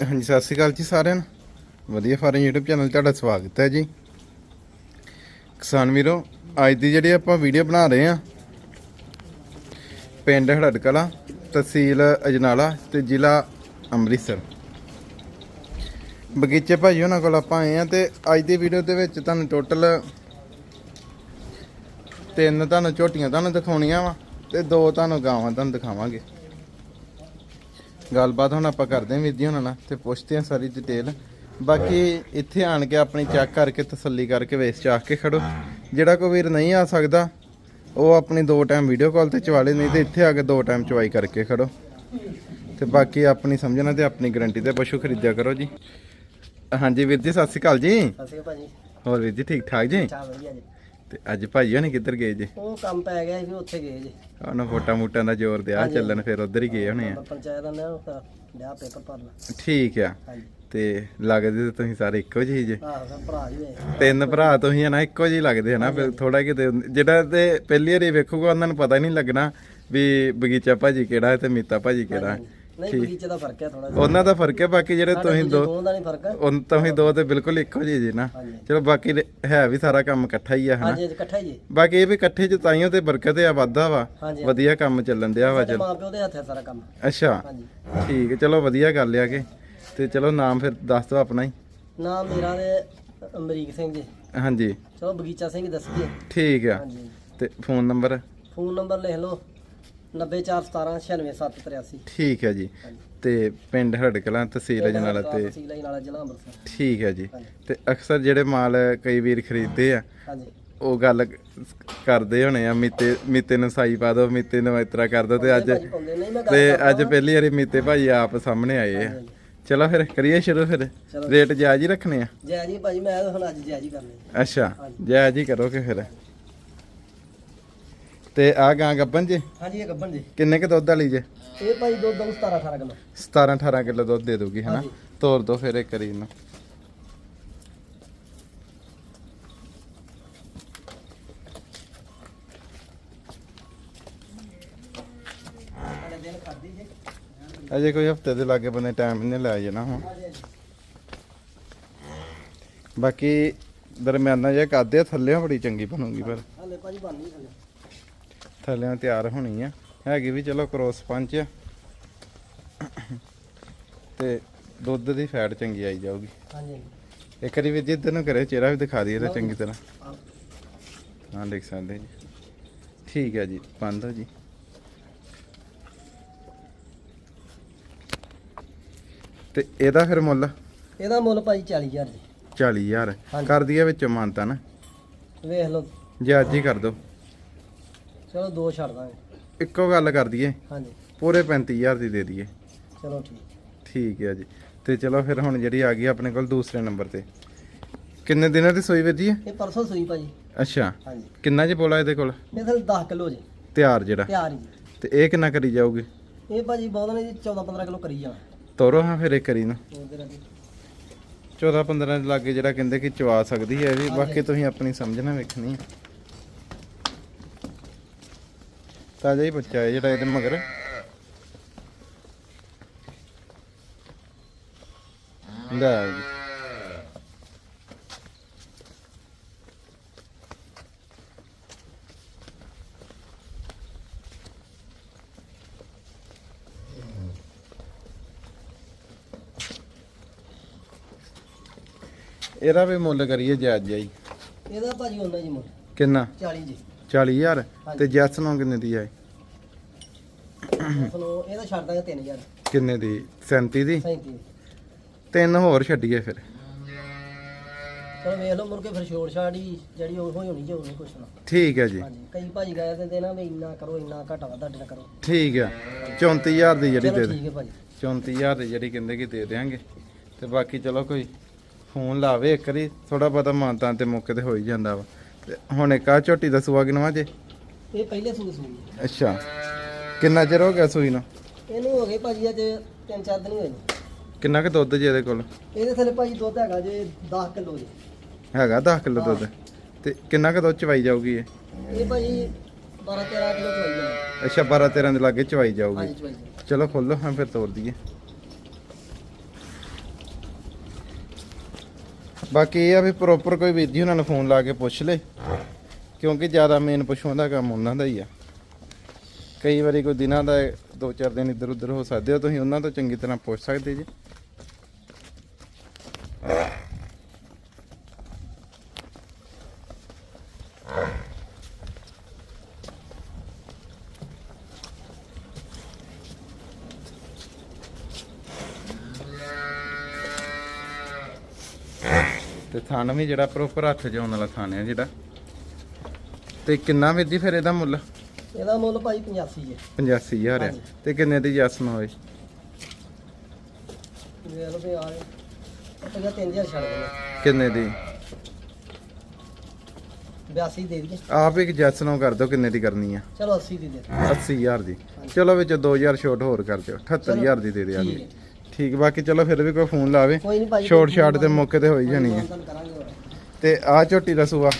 ਹਾਂਜੀ, ਸਤਿ ਸ਼੍ਰੀ ਅਕਾਲ ਜੀ ਸਾਰਿਆਂ ਨੂੰ। ਵਧੀਆ ਫਾਰਮ YouTube ਚੈਨਲ 'ਤੇ ਤੁਹਾਡਾ ਸਵਾਗਤ ਹੈ ਜੀ। ਕਿਸਾਨ ਵੀਰੋ, ਅੱਜ ਦੀ ਜਿਹੜੀ ਆਪਾਂ ਵੀਡੀਓ ਬਣਾ ਰਹੇ ਆ ਪਿੰਡ ਹੜਕਲਾ ਤਹਿਸੀਲ ਅਜਨਾਲਾ ਤੇ ਜ਼ਿਲ੍ਹਾ ਅੰਮ੍ਰਿਤਸਰ। ਬਗੀਚੇ ਭਾਈ ਉਹਨਾਂ ਕੋਲ ਆਪਾਂ ਆਏ ਆ ਤੇ ਅੱਜ ਦੀ ਵੀਡੀਓ ਦੇ ਵਿੱਚ ਤੁਹਾਨੂੰ ਟੋਟਲ ਤਿੰਨ ਤੁਹਾਨੂੰ ਝੋਟੀਆਂ ਤੁਹਾਨੂੰ ਦਿਖਾਉਣੀਆਂ ਵਾ ਤੇ ਦੋ ਤੁਹਾਨੂੰ ਗਾਵਾਂ ਤੁਹਾਨੂੰ ਦਿਖਾਵਾਂਗੇ। ਗੱਲਬਾਤ ਹੁਣ ਆਪਾਂ ਕਰਦੇ ਹਾਂ ਵੀਰ ਜੀ ਉਹਨਾਂ ਨਾਲ ਤੇ ਪੁੱਛਦੇ ਹਾਂ ਸਾਰੀ ਡਿਟੇਲ ਬਾਕੀ ਇੱਥੇ ਆਣ ਕੇ ਆਪਣੀ ਚੈੱਕ ਕਰਕੇ ਤਸੱਲੀ ਕਰਕੇ ਵੇਸ ਚਾਖ ਕੇ ਖੜੋ। ਜਿਹੜਾ ਕੋਈ ਵੀਰ ਨਹੀਂ ਆ ਸਕਦਾ ਉਹ ਆਪਣੀ ਦੋ ਟਾਈਮ ਵੀਡੀਓ ਕਾਲ ਤੇ ਚਵਾਲੇ ਨਹੀਂ ਤੇ ਇੱਥੇ ਆ ਕੇ ਦੋ ਟਾਈਮ ਚਵਾਈ ਕਰਕੇ ਖੜੋ। ਤੇ ਬਾਕੀ ਆਪਣੀ ਸਮਝਣਾ ਤੇ ਆਪਣੀ ਗਾਰੰਟੀ ਤੇ ਪਸ਼ੂ ਖਰੀਦਿਆ ਕਰੋ ਜੀ। ਹਾਂਜੀ ਵੀਰ ਜੀ ਸਤਿ ਸ਼੍ਰੀ ਅਕਾਲ ਜੀ। ਸਤਿ ਸ਼੍ਰੀ ਅਕਾਲ ਭਾਜੀ। ਹੋਰ ਵੀਰ ਜੀ ਠੀਕ ਠਾਕ ਜੀ? ਚਾਹ ਵਧੀਆ ਜੀ। ਤੇ ਅੱਜ ਭਾਈ ਹੋਣੀ ਕਿੱਧਰ ਗਏ ਜੀ? ਉਹ ਕੰਮ ਪੈ ਗਿਆ ਸੀ ਉੱਥੇ ਗਏ ਜੀ। ਉਹਨਾਂ ਫੋਟਾ ਮੂਟਾਂ ਦਾ ਜ਼ੋਰ ਦਿਆ। ਚੱਲਣ ਫਿਰ ਉਧਰ ਹੀ ਗਏ ਹੋਣੇ ਆ। ਪੰਚਾਇਤ ਦਾ ਨਾ ਲਿਆ ਪੇਪਰ ਭਰਨਾ। ਠੀਕ ਆ। ਤੇ ਲੱਗਦੇ ਤਾਂ ਤੁਸੀਂ ਸਾਰੇ ਇੱਕੋ ਜਿਹੇ ਜੇ। ਭਰਾ ਤਿੰਨ ਭਰਾ ਤੁਸੀਂ ਹਨਾ ਇੱਕੋ ਜਿਹੇ ਲੱਗਦੇ ਹਨਾ ਫਿਰ ਥੋੜਾ ਕਿਤੇ ਜਿਹੜਾ ਤੇ ਪਹਿਲੀ ਵਾਰੀ ਵੇਖੂਗਾ ਉਹਨਾਂ ਨੂੰ ਪਤਾ ਨਹੀਂ ਲੱਗਣਾ ਵੀ ਬਗੀਚਾ ਭਾਜੀ ਕਿਹੜਾ ਹੈ ਤੇ ਮੀਤਾ ਭਾਜੀ ਕਿਹੜਾ ਹੈ। ਨਹੀਂ ਠੀਕ। ਬਗੀਚੇ ਦਾ ਫ਼ਰਕ ਹੈ ਥੋੜਾ ਉਹਨਾਂ ਦਾ ਫ਼ਰਕ ਹੈ ਬਾਕੀ ਜਿਹੜੇ ਤੁਸੀਂ ਦੋ ਦੋਵਾਂ ਦਾ ਨਹੀਂ ਫ਼ਰਕ। ਉਹ ਤੁਸੀਂ ਦੋ ਤੇ ਬਿਲਕੁਲ ਇੱਕੋ ਜਿਹੇ ਜੀ ਨਾ। ਹਾਂਜੀ। ਚਲੋ ਬਾਕੀ ਦੇ- ਹੈ ਵੀ ਸਾਰਾ ਕੰਮ ਇਕੱਠਾ ਹੀ ਆ ਹਨਾ? ਹਾਂਜੀ ਇਕੱਠਾ ਹੀ ਜੀ। ਬਾਕੀ ਇਹ ਵੀ ਇਕੱਠੇ ਚ ਤਾਈਓ ਤੇ ਬਰਕਤ ਆ ਵਾਧਾ ਵਾ। ਹਾਂਜੀ ਵਧੀਆ ਕੰਮ ਚੱਲਣ ਦਿਆ ਵਾ ਸਾਡੇ ਚਲ। ਮਾਂ ਪਿਓ ਦੇ ਹੱਥ ਹੈ ਸਾਰਾ ਕੰਮ। ਅੱਛਾ। ਹਾਂਜੀ। ਠੀਕ ਹੈ ਚਲੋ ਵਧੀਆ ਗੱਲ ਆ ਕੇ। ਤੇ ਚਲੋ ਨਾਮ ਫਿਰ ਦੱਸ ਦਿਓ ਆਪਣਾ ਹੀ। ਨਾਮ ਮੇਰਾ ਦੇ ਅਮਰੀਕ ਸਿੰਘ ਜੀ। ਹਾਂਜੀ। ਚਲੋ ਬਗੀਚਾ ਸਿੰਘ ਦੱਸੀਏ। ਠੀਕ ਆ। ਹਾਂਜੀ। ਤੇ ਫੋਨ ਨੰਬਰ? ਫੋਨ ਨੰਬਰ ਲਿਖ ਲਓ। 941796783 ਠੀਕ ਹੈ ਜੀ। ਤੇ ਪਿੰਡ ਹੜਕਲਾਂ ਤਹਿਸੀਲ ਅਜਨਾਲਾ ਤੇ। ਤਹਿਸੀਲ ਅਜਨਾਲਾ ਜ਼ਿਲ੍ਹਾ ਅੰਮ੍ਰਿਤਸਰ। ਠੀਕ ਹੈ ਜੀ। ਤੇ ਅਕਸਰ ਜਿਹੜੇ ਮਾਲ ਕਈ ਵੀਰ ਖਰੀਦਦੇ ਆ ਹਾਂਜੀ। ਉਹ ਗੱਲ ਕਰਦੇ ਹੋਣੇ ਆ ਮੀਤੇ ਮੀਤੇ ਨੂੰ ਸਾਈ ਪਾ ਦੋ ਮੀਤੇ ਨੂੰ ਇਸ ਤਰ੍ਹਾਂ ਕਰ ਦੋ ਤੇ ਅੱਜ ਤੇ ਅੱਜ ਪਹਿਲੀ ਵਾਰੀ ਮੀਤੇ ਭਾਈ ਆਪ ਸਾਹਮਣੇ ਆਏ ਆ। ਚਲੋ ਫਿਰ ਕਰੀਏ ਸ਼ੁਰੂ ਫਿਰ। ਰੇਟ ਜਾਇਜ਼ ਹੀ ਰੱਖਣੇ ਆ? ਜੈ ਜੀ ਭਾਜੀ ਮੈਂ ਹੁਣ ਅੱਜ ਜੈ ਜੀ ਕਰਨੀ ਅੱਛਾ ਜਾਇਜ਼ ਹੀ ਕਰੋਗੇ ਫਿਰ? ਤੇ ਆ ਗਾਂ ਗੱਬਨ ਜੀ? ਹਾਂਜੀ ਇਹ ਗੱਬਣ ਜੀ। ਕਿੰਨੇ ਕ ਦੁੱਧ ਵਾਲੀ ਜੇ? ਇਹ ਭਾਈ ਦੁੱਧ ਦਊ 17 18 ਕਿਲੋ। 17 18 ਕਿਲੋ ਦੁੱਧ ਦੇ ਦੋਗੀ ਹਨਾ? ਹਾਂਜੀ। ਤੋਰ ਦੋ ਫਿਰ ਇੱਕ ਕਰੀ ਇਹਨੂੰ। ਸਾਡੇ ਦਿਨ ਖਾਦੀ ਜੀ ਅਜੇ ਕੋਈ ਹਫ਼ਤੇ ਦੇ ਲਾਗੇ ਬੰਦੇ ਟਾਈਮ ਨਹੀਂ ਲਾਇਆ ਜਾਣਾ ਹੁਣ। ਬਾਕੀ ਦਰਮਿਆਨਾ ਜਿਹਾ ਕਰਦੇ ਆ ਥੱਲਿਆਂ ਬੜੀ ਚੰਗੀ ਬਣੂਗੀ ਪਰ ਹਲੇ ਭਾਜੀ ਬਣ ਨਹੀਂ ਥੱਲੇ। ਥੱਲਿਆਂ ਤਿਆਰ ਹੋਣੀ ਆ। ਹੈਗੀ ਵੀ ਚਲੋ ਕ੍ਰੋਸ ਪੰਚ ਆ। ਤੇ ਦੁੱਧ ਦੀ ਫੈਟ ਚੰਗੀ ਆਈ ਜਾਊਗੀ। ਹਾਂਜੀ। ਇੱਕ ਵਾਰੀ ਵੀ ਜਿੱਦ ਨੂੰ ਕਰੇ ਚਿਹਰਾ ਵੀ ਦਿਖਾ ਦਈਏ ਤਾਂ ਚੰਗੀ ਤਰ੍ਹਾਂ। ਹਾਂ ਦੇਖ ਸਕਦੇ ਜੀ। ਠੀਕ ਹੈ ਜੀ ਬੰਦ ਹੋ ਜੀ। ਤੇ ਇਹਦਾ ਫਿਰ ਮੁੱਲ? ਇਹਦਾ ਮੁੱਲ ਭਾਜੀ 40000 ਜੀ। 40000 ਹਾਂਜੀ। ਕਰ ਦਈਏ ਵਿੱਚੋਂ ਮਾਨਤਾ ਨਾ? ਵੇਖ ਲਓ। ਜੇ ਅੱਜ ਹੀ ਕਰ ਦੋ। ਚਲੋ ਦੋ ਛੱਡ ਦਾਂਗੇ। ਇੱਕੋ ਗੱਲ ਕਰ ਦਈਏ। ਹਾਂਜੀ। ਪੂਰੇ 35000 ਦੀ ਦੇ ਦਈਏ। ਚਲੋ ਠੀਕ। ਠੀਕ ਹੈ ਜੀ। ਤੇ ਚਲੋ ਫਿਰ ਹੁਣ ਜਿਹੜੀ ਆ ਗਈ ਆਪਣੇ ਕੋਲ ਦੂਸਰੇ ਨੰਬਰ ਤੇ। ਕਿੰਨੇ ਦਿਨਾਂ ਦੀ ਸੋਈ ਵੱਜੀ ਹੈ ਇਹ ਪਰਸੋਂ ਸੂਈ ਭਾਜੀ। ਅੱਛਾ। ਹਾਂਜੀ। ਕਿੰਨਾ ਜੀ ਬੋਲਾ ਇਹਦੇ ਕੋਲ? ਇਹ ਥੱਲੇ 10 ਕਿਲੋ ਜੀ। ਤਿਆਰ ਜਿਹੜਾ। ਤਿਆਰ ਜੀ। ਤੇ ਇਹ ਕਿੰਨਾ ਕਰੀ ਜਾਊਗੀ? ਇਹ ਭਾਜੀ ਬਹੁਤ ਨੇ ਜੀ 14 15 ਕਿਲੋ ਕਰੀ ਜਾਣਾ। ਤੋਰੋ ਹਾਂ ਫਿਰ ਇਹ ਕਰੀ ਨਾ। ਉਹਦੇ ਨਾਲ ਜੀ। 14 15 ਦੇ ਲਾਗੇ ਜਿਹੜਾ ਕਹਿੰਦੇ ਕਿ ਚਵਾ ਸਕਦੀ ਹੈ ਇਹ ਵੀ। ਬਾਕੀ ਤੁਸੀਂ ਆਪਣੀ ਸਮਝਣਾ ਵੇਖਣੀ ਹੈ। ਤਾਜ਼ਾ ਹੀ ਬੱਚਾ ਹੈ ਜਿਹੜਾ ਇਹਦੇ ਮਗਰ। ਲੈ ਜੀ। ਇਹਦਾ ਵੀ ਮੁੱਲ ਕਰੀਏ ਜਾਇਜ਼ ਜਾਈ ਇਹਦਾ ਭਾਜੀ ਹੁੰਦਾ ਜੀ ਮੁੱਲ। ਕਿੰਨਾ? 40 ਜੀ। 40000 ਹਾਂਜੀ। ਤੇ ਜੈਸ ਨੂੰ ਕਿੰਨੇ ਦੀ ਹੈ ਚਲੋ ਇਹਦਾ ਛੱਡ ਦਾਂਗੇ 3000 ਕਿੰਨੇ ਦੀ? 37 ਦੀ? 37 ਤਿੰਨ ਹੋਰ ਛੱਡੀਏ ਫਿਰ। ਚਲੋ ਵੇਖ ਲਓ ਮੁੜ ਕੇ ਫਿਰ ਛੋੜ ਛਾੜ ਹੀ ਜਿਹੜੀ ਉਹ ਹੀ ਹੋਣੀ ਜੇ ਉਹਨੇ ਕੁਛ ਨਾ। ਠੀਕ ਹੈ ਜੀ। ਹਾਂਜੀ ਕਈ ਭਾਜੀ ਗਏ ਦਿੰਦੇ ਨਾ ਵੀ ਇੰਨਾ ਕਰੋ ਇੰਨਾ ਘਟਾ ਵਾ ਤੁਹਾਡੇ ਨਾਲ ਕਰੋ। ਠੀਕ ਹੈ। 34000 ਦੀ ਜਿਹੜੀ ਦੇ ਦੇ। ਠੀਕ ਹੈ ਭਾਜੀ। 34000 ਦੀ ਜਿਹੜੀ ਕਹਿੰਦੇ ਕਿ ਦੇ ਦੇਾਂਗੇ ਤੇ ਬਾਕੀ ਚਲੋ ਕੋਈ ਫੋਨ ਲਾਵੇ ਇੱਕ ਵਾਰੀ ਥੋੜਾ ਬਹੁਤਾ ਮਾਨਤਾਂ ਤੇ ਮੌਕੇ ਤੇ ਹੋ ਹੀ ਜਾਂਦਾ ਵਾ। ਤੇ ਹੁਣ ਇੱਕ ਆ ਝੋਟੀ ਦਾ ਸੂਆ ਕਿਨਵਾ ਜੇ। ਇਹ ਪਹਿਲੇ ਸੂਈ ਸੂਈ ਹੈ। ਅੱਛਾ। ਕਿੰਨਾ ਚਿਰ ਹੋ ਗਿਆ ਸੂਈ ਨੂੰ? ਇਹਨੂੰ ਹੋ ਗਏ ਭਾਜੀ ਅੱਜ ਤਿੰਨ ਚਾਰ ਦਿਨ ਹੀ ਹੋਏ ਨੇ। ਕਿੰਨਾ ਕੁ ਦੁੱਧ ਜੇ ਇਹਦੇ ਕੋਲ? ਇਹਦੇ ਥੱਲੇ ਭਾਜੀ ਦੁੱਧ ਹੈਗਾ ਜੇ 10 ਕਿਲੋ ਜੀ। ਹੈਗਾ 10 ਕਿਲੋ ਦੁੱਧ। ਤੇ ਕਿੰਨਾ ਕੁ ਦੁੱਧ ਚਵਾਈ ਜਾਊਗੀ ਇਹ? ਇਹ ਭਾਜੀ 12 13 ਕਿਲੋ ਚਵਾਈ ਜਾਣਾ ਅੱਛਾ 12 13 ਦੇ ਲਾਗੇ ਚਵਾਈ ਜਾਊਗੀ। ਹਾਂਜੀ ਚਵਾਈ ਜਾਣਾ। ਚਲੋ ਖੋਲੋ ਹਾਂ ਫਿਰ ਤੋੜ ਦਈਏ। ਬਾਕੀ ਇਹ ਆ ਵੀ ਪ੍ਰੋਪਰ ਕੋਈ ਵੀਰ ਜੀ ਉਹਨਾਂ ਨੂੰ ਫੋਨ ਲਾ ਕੇ ਪੁੱਛ ਲੇ। ਕਿਉਂਕਿ ਜ਼ਿਆਦਾ ਮੇਨ ਪੁੱਛਣ ਦਾ ਕੰਮ ਉਹਨਾਂ ਦਾ ਹੀ ਆ। ਕਈ ਵਾਰੀ ਕੋਈ ਦਿਨਾਂ ਦਾ ਦੋ ਚਾਰ ਦਿਨ ਇੱਧਰ ਉੱਧਰ ਹੋ ਸਕਦੇ ਹੋ, ਤੁਸੀਂ ਉਹਨਾਂ ਤੋਂ ਚੰਗੀ ਤਰ੍ਹਾਂ ਪੁੱਛ ਸਕਦੇ ਜੀ। ਤੇ ਥਣ ਵੀ ਜਿਹੜਾ ਪ੍ਰੋਪਰ ਹੱਥ 'ਚ ਆਉਣ ਵਾਲਾ ਥਣ ਹੈ ਜਿਹੜਾ। ਤੇ ਕਿੰਨਾ ਵੀਰ ਜੀ ਫਿਰ ਇਹਦਾ ਮੁੱਲ? ਇਹਦਾ ਮੁੱਲ ਭਾਜੀ 85 ਹੈ। 85000 ਹੈ। ਤੇ ਕਿੰਨੇ ਦੀ ਜੱਸ ਨਾ ਹੋਏ ਵੇਖ ਲਓ ਵੀ ਆ ਰੁਪਇਆ 3000 ਛੱਡ ਦੇਣਾ। ਕਿੰਨੇ ਦੀ? 82 ਦੇ ਦਈਏ। ਆਪ ਇੱਕ ਜੱਸ ਨਾ ਕਰ ਦਿਓ ਕਿੰਨੇ ਦੀ ਕਰਨੀ ਆ। ਚਲੋ 80 ਦੀ ਦੇ ਦਿਓ। 80000 ਦੀ। ਚਲੋ ਵਿੱਚ 2000 ਛੋਟ ਹੋਰ ਕਰ ਦਿਓ। 78000 ਦੀ ਦੇ ਦਿਆਂਗੇ ਠੀਕ ਬਾਕੀ ਚਲੋ ਫਿਰ ਵੀ ਕੋਈ ਫੋਨ ਲਾਵੇ। ਕੋਈ ਨਹੀਂ ਭਾਜੀ ਛੋਟ ਛਾਟ ਦੇ ਮੌਕੇ ਤੇ ਹੋਈ ਜਾਣੀ ਹੈ। ਤੇ ਆ ਝੋਟੀ ਦਾ ਸੂਆ।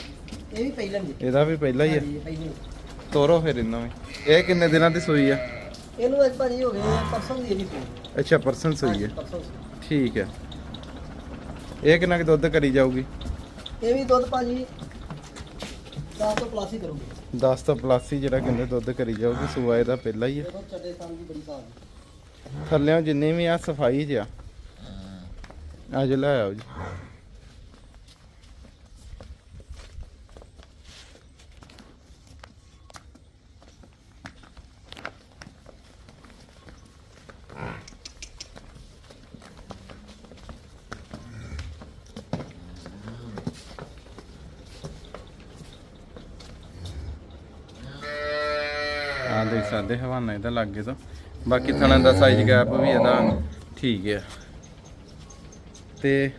ਇਹ ਵੀ ਪਹਿਲਾਂ ਜੀ ਇਹਦਾ ਵੀ ਪਹਿਲਾ ਹੀ ਹੈ ਹਾਂਜੀ, ਪਹਿਲੀ। ਤੋਰੋ ਫਿਰ ਇਹਨਾਂ ਵੀ ਇਹ ਕਿੰਨੇ ਦਿਨਾਂ ਦੀ ਸੂਈ ਆ? ਇਹਨੂੰ ਅੱਜ ਭਾਜੀ ਹੋ ਗਏ ਪਰਸੋਂ ਦੀ ਇਹਦੀ ਪਈ ਅੱਛਾ ਪਰਸਨ ਸੂਈ ਹੈ ਪਰਸੋਂ। ਠੀਕ ਹੈ ਇਹ ਕਿੰਨਾ ਕੁ ਦੁੱਧ ਕਰੀ ਜਾਊਗੀ? ਇਹ ਵੀ ਦੁੱਧ ਭਾਜੀ 10 ਤੋਂ ਪਲੱਸ ਹੀ ਕਰੂਗੀ। 10 ਤੋਂ ਪਲੱਸ ਹੀ ਜਿਹੜਾ ਕਹਿੰਦੇ ਦੁੱਧ ਕਰੀ ਜਾਊਗੀ ਸੂਆ ਇਹਦਾ ਪਹਿਲਾ ਹੀ ਹੈ ਚੱਡੇ ਸਾਲ ਦੀ ਬੜੀ ਸਾਲ ਥੱਲਿਆਂ ਜਿੰਨੀ ਵੀ ਆ ਸਫ਼ਾਈ ਚ ਆ। ਅੱਜ ਲੈ ਆਓ ਜੀ। ਆ ਦੇਖ ਸਕਦੇ ਹਵਾਨਾ ਇਹਦਾ ਲੱਗੇ ਤੋਂ ਬਾਕੀ ਥਣਾਂ ਦਾ ਸਾਈਜ਼ ਗੈਪ ਵੀ ਇਹਦਾ ਠੀਕ ਹੈ। ਤੇ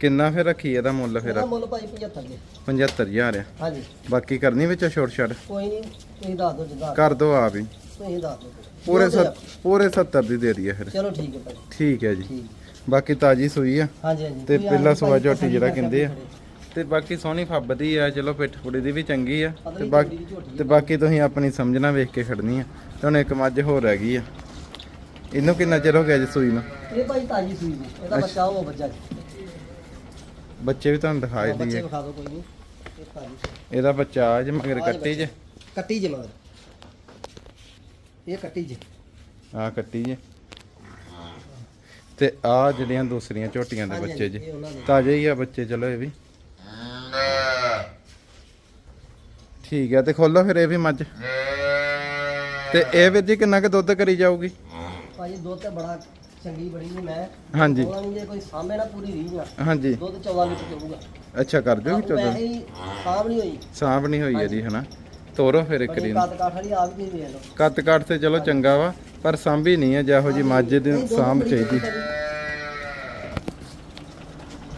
ਕਿੰਨਾ ਫਿਰ ਰੱਖੀ ਇਹਦਾ ਮੁੱਲ ਫਿਰ? ਇਹਦਾ ਮੁੱਲ ਭਾਜੀ 75 ਜੀ। 75000 ਆ। ਹਾਂਜੀ। ਬਾਕੀ ਕਰਨੀ ਵਿੱਚ ਛੋਟ ਛੜ ਕੋਈ ਨਹੀਂ ਤੁਸੀਂ ਦੱਸ ਦਿਓ ਜਿੱਦਾਂ। ਕਰ ਦੋ ਆਪ ਹੀ। ਤੁਸੀਂ ਦੱਸ ਦਿਓ ਪੂਰੇ ਸੱਤ ਪੂਰੇ 70 ਦੀ ਦੇ ਦਈਏ ਫਿਰ। ਚਲੋ ਠੀਕ ਹੈ ਭਾਜੀ ਠੀਕ ਹੈ ਜੀ। ਠੀਕ। ਬਾਕੀ ਤਾਜੀ ਸੂਈ ਆ। ਹਾਂਜੀ ਹਾਂਜੀ। ਤੇ ਤੁਸੀਂ ਪਹਿਲਾ ਝੋਟੀ ਤਸੱਲੀ ਜਿਹੜਾ ਕਹਿੰਦੇ ਆ। ਤੇ ਬਾਕੀ ਸੋਹਣੀ ਫੱਬਦੀ ਆ ਚਲੋ ਪਿੱਠ ਪੁੜੀ ਦੀ ਵੀ ਚੰਗੀ ਆ। ਤੇ ਬਾਕੀ ਦੀ ਤੇ। ਬਾਕੀ ਤੁਸੀਂ ਆਪਣੀ ਸਮਝਣਾ ਵੇਖ ਕੇ ਖੜਨੀ ਆ। ਤੇ ਹੁਣ ਇੱਕ ਮੱਝ ਹੋਰ ਰਹਿ ਗਈ ਆ। ਇਹਨੂੰ ਕਿੰਨਾ ਚਿਰ ਹੋ ਗਿਆ ਜੀ ਸੂਈ ਨੂੰ? ਇਹ ਭਾਜੀ ਤਾਜੀ ਸੂਈ ਨੇ। ਇਹਦਾ। ਬੱਚਾ ਉਹ ਬੱਚਾ ਜੀ। ਬੱਚੇ ਵੀ ਤੁਹਾਨੂੰ ਦਿਖਾਏ ਬੱਚੇ ਦਈਏ ਵਿਖਾ ਦਿਓ ਕੋਈ ਨਹੀਂ। ਇਹ ਤਾਜੀ ਸੂਈ। ਇਹਦਾ ਬੱਚਾ ਆ ਜੇ ਮਗਰ ਕੱਟੀ ਜੇ। ਕੱਟੀ ਜੇ ਮਗਰ। ਇਹ ਕੱਟੀ ਜੇ। ਆ ਕੱਟੀ ਜੇ। ਤੇ ਆ ਜਿਹੜੀਆਂ ਦੂਸਰੀਆਂ ਝੋਟੀਆਂ ਦੇ ਬੱਚੇ ਜੇ। ਦੇ। ਤਾਜ਼ੇ ਹੀ ਆ ਬੱਚੇ ਚਲੋ ਇਹ ਵੀ। ਠੀਕ ਹੈ ਤੇ ਖੋਲੋ ਫਿਰ ਇਹ ਵੀ ਮੱਝ। ਤੇ ਇਹ ਵੀਰ ਜੀ ਕਿੰਨਾ ਕੁ ਦੁੱਧ ਕਰੀ ਜਾਊਗੀ? ਭਾਜੀ ਦੁੱਧ ਤੇ ਬੜਾ ਚੰਗੀ ਬੜੀ ਨਹੀਂ ਮੈਂ। ਹਾਂਜੀ। ਉਹਨਾਂ ਨੂੰ ਜੇ ਕੋਈ ਸਾਹਮਣੇ ਨਾ ਪੂਰੀ ਰੀਝ ਨਾ ਹਾਂਜੀ। ਦੁੱਧ 14 ਲੀਟਰ ਚੋਊਗਾ ਅੱਛਾ ਕਰ ਦਿਓ ਆਪ ਚੋਦੋ। ਵੈਸੇ ਹੀ ਸਾਂਭ ਨਹੀਂ ਹੋਈ। ਸਾਂਭ ਨਹੀਂ ਹੋਈ ਇਹਦੀ ਹਨਾ? ਤੋਰੋ ਫਿਰ ਇੱਕ ਬੜੀ ਦਿਨ। ਕਾਟ ਕਾਠ ਵਾਲੀ ਆਪ ਹੀ ਵੇਖ ਲਓ। ਕੱਤ ਕੱਟ ਤੇ ਚਲੋ ਚੰਗਾ ਵਾ ਪਰ ਸਾਂਭੀ ਨਹੀਂ ਹੈ ਜਿਹੋ ਜੀ ਮੱਝ ਦੀ ਸਾਂਭ ਚਾਹੀਦੀ।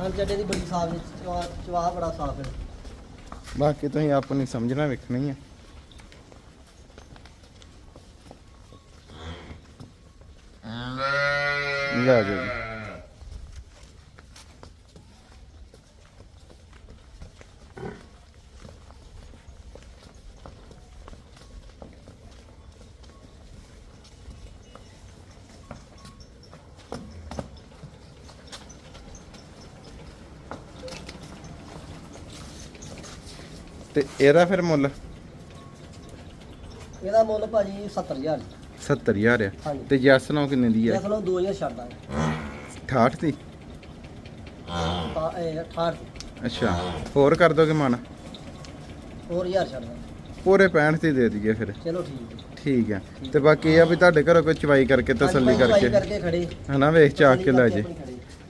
ਹਾਂ ਚੱਡੇ ਦੀ ਬੜੀ ਸਾਫ਼ ਚਵਾ ਚਵਾ ਬੜਾ ਸਾਫ਼ ਹੈ। ਬਾਕੀ ਤੁਸੀਂ ਆਪਣੀ ਸਮਝਣਾ ਵੇਖਣੀ ਹੈ। ਲੈ ਜੀ। ਤੇ ਇਹਦਾ ਫਿਰ ਮੁੱਲ? ਇਹਦਾ ਮੁੱਲ ਭਾਜੀ 70000 70000 ਆ। ਹਾਂਜੀ। ਤੇ ਜੈਸ ਨਾਲ ਕਿੰਨੇ ਦੀ ਆ? ਖਲੋ 2000 ਛੱਡ ਦਾਂਗੇ 68 ਦੀ? ਤਾਂ ਇਹ 68 ਅੱਛਾ। ਹੋਰ ਕਰ ਦੋਗੇ ਮਨ? ਹੋਰ 1000 ਛੱਡ ਦਾਂਗੇ ਪੂਰੇ 65 ਦੀ ਦੇ ਦਈਏ ਫਿਰ। ਚਲੋ ਠੀਕ ਹੈ। ਠੀਕ ਹੈ ਤੇ ਬਾਕੀ ਇਹ ਆ ਵੀ ਤੁਹਾਡੇ ਘਰੋਂ ਕੋਈ ਚਵਾਈ ਕਰਕੇ ਤਸੱਲੀ ਹਾਂਜੀ, ਭਾਈ ਕਰਕੇ। ਕਰਕੇ ਖੜੇ। ਹਨਾ ਵੇਖ ਚਾਕ ਕੇ ਲੈ ਜੇ।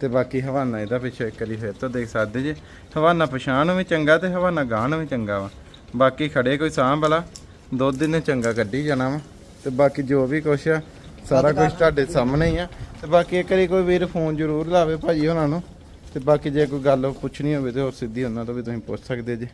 ਤੇ ਬਾਕੀ ਹਵਾਨਾ ਇਹਦਾ ਪਿੱਛੇ ਇੱਕ ਵਾਰੀ ਫਿਰ ਤੋਂ ਦੇਖ ਸਕਦੇ ਜੇ। ਹਵਾਨਾ ਪਛਾਣ ਵੀ ਚੰਗਾ ਤੇ ਹਵਾਨਾ ਗਾਹ ਵੀ ਚੰਗਾ ਵਾ। ਬਾਕੀ ਖੜੇ ਕੋਈ ਸਾਂਭ ਵਾਲਾ, ਦੁੱਧ ਨੇ ਚੰਗਾ ਕੱਢੀ ਜਾਣਾ ਵਾ। ਤੇ ਬਾਕੀ ਜੋ ਵੀ ਕੁਛ ਆ, ਸਾਰਾ ਕੁਝ ਤੁਹਾਡੇ ਸਾਹਮਣੇ ਹੀ ਆ। ਤੇ ਬਾਕੀ ਇੱਕ ਵਾਰੀ ਕੋਈ ਵੀਰ ਫੋਨ ਜ਼ਰੂਰ ਲਾਵੇ ਭਾਜੀ ਉਹਨਾਂ ਨੂੰ। ਤੇ ਬਾਕੀ ਜੇ ਕੋਈ ਗੱਲ ਪੁੱਛਣੀ ਹੋਵੇ ਤੇ ਹੋਰ ਸਿੱਧੀ ਉਹਨਾਂ ਤੋਂ ਵੀ ਤੁਸੀਂ ਪੁੱਛ ਸਕਦੇ ਜੇ।